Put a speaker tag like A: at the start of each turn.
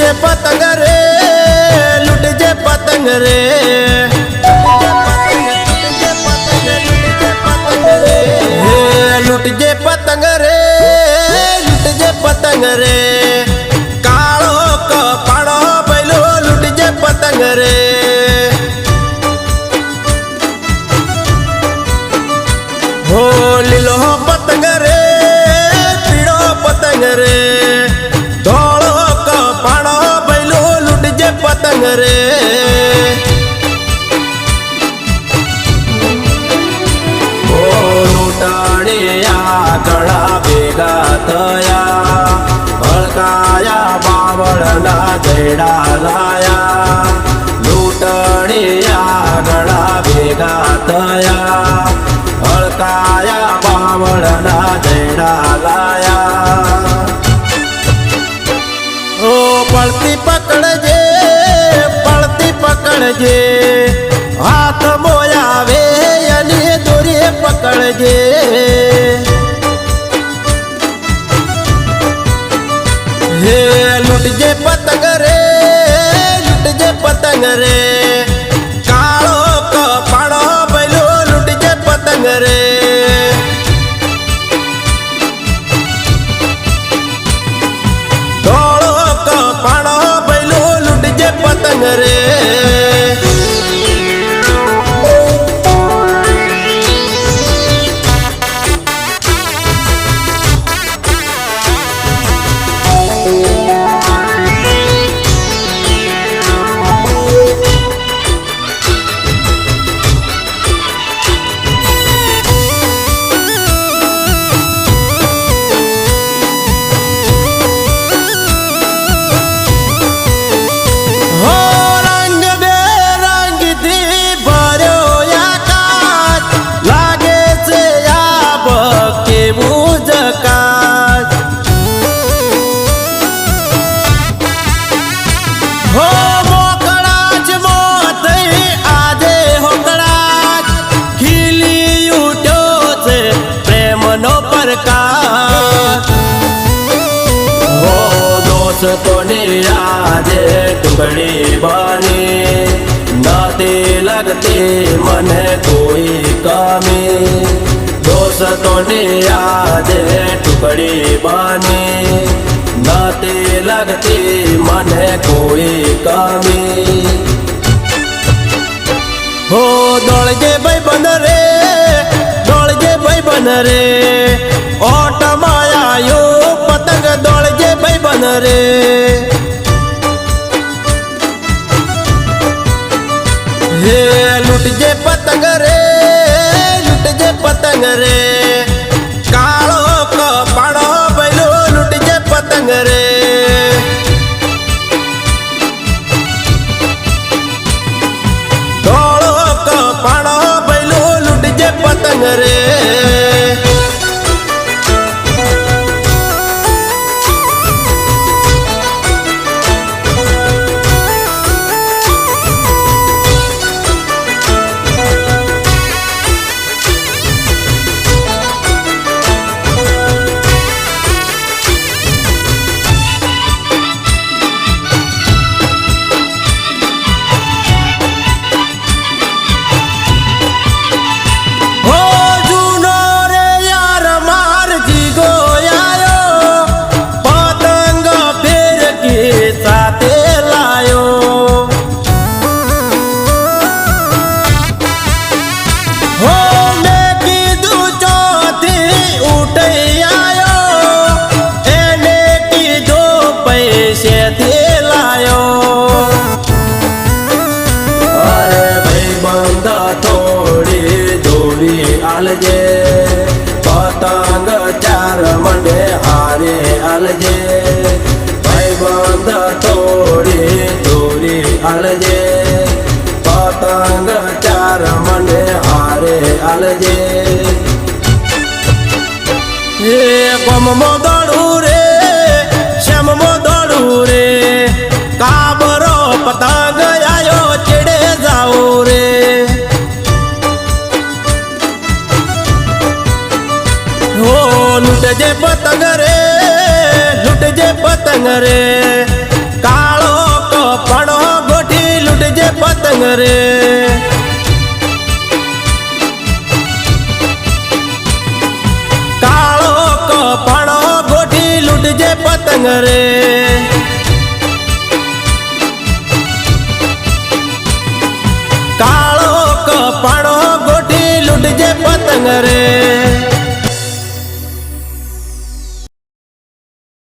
A: जे पतंग रे, लुट जे पतंग रे। लुट जे पतंग रे, लुट जे पतंग रे। कालो को पाड़ो बैलो, लुट जे पतंग रे। हो, लीलो पतंग रे, पीड़ो पतंग रे। પતંગ રે લૂંટાણિયા ઘણા ભેગા થયા ભળકાયા બાવળના જયડા લાયા લૂંટણીયા ગળા ભેગા થયા ભળકાયા બાવળના જયડા લાયા ઓ પડતી પકડજે પકડજે. હાથ મોયાવે અને દોરી પકડજે. હે, લૂટજે પતંગ રે, લૂટજે પતંગ રે. કાળો કપાળો બૈલો લૂટજે પતંગ રે. પતંગ રે. દોસ્તોની આજે ટુકડી બની નથી લગતી મને કોઈ કમી દોસ્તોની આજે ટુકડી બની નથી લગતી મને કોઈ કમી હો દોળજે ભાઈ બન રે દોળજે ભાઈ બન રે રે હે લૂટજે પતંગ રે લૂટજે પતંગ રે કાળો કપાળો બૈલો લૂટજે પતંગ રે ધોળો કપાળો બૈલો લૂટજે પતંગ રે આલજે. પતંગ ચાર મંડે હારે આલજે. ભાઈ બંધ થોડી દોરી આલજે. પતંગ ચાર મંડે હારે આલજે. એ ગમમો દોડું રે लुट जे पतंग रे, लुट जे पतंग रे। कालो कपड़ो गोठी लुट जे पतंग रे। कालो कपड़ो गोठी लुट जे पतंग रे। कालो कपड़ो गोठी लुट जे पतंग रे।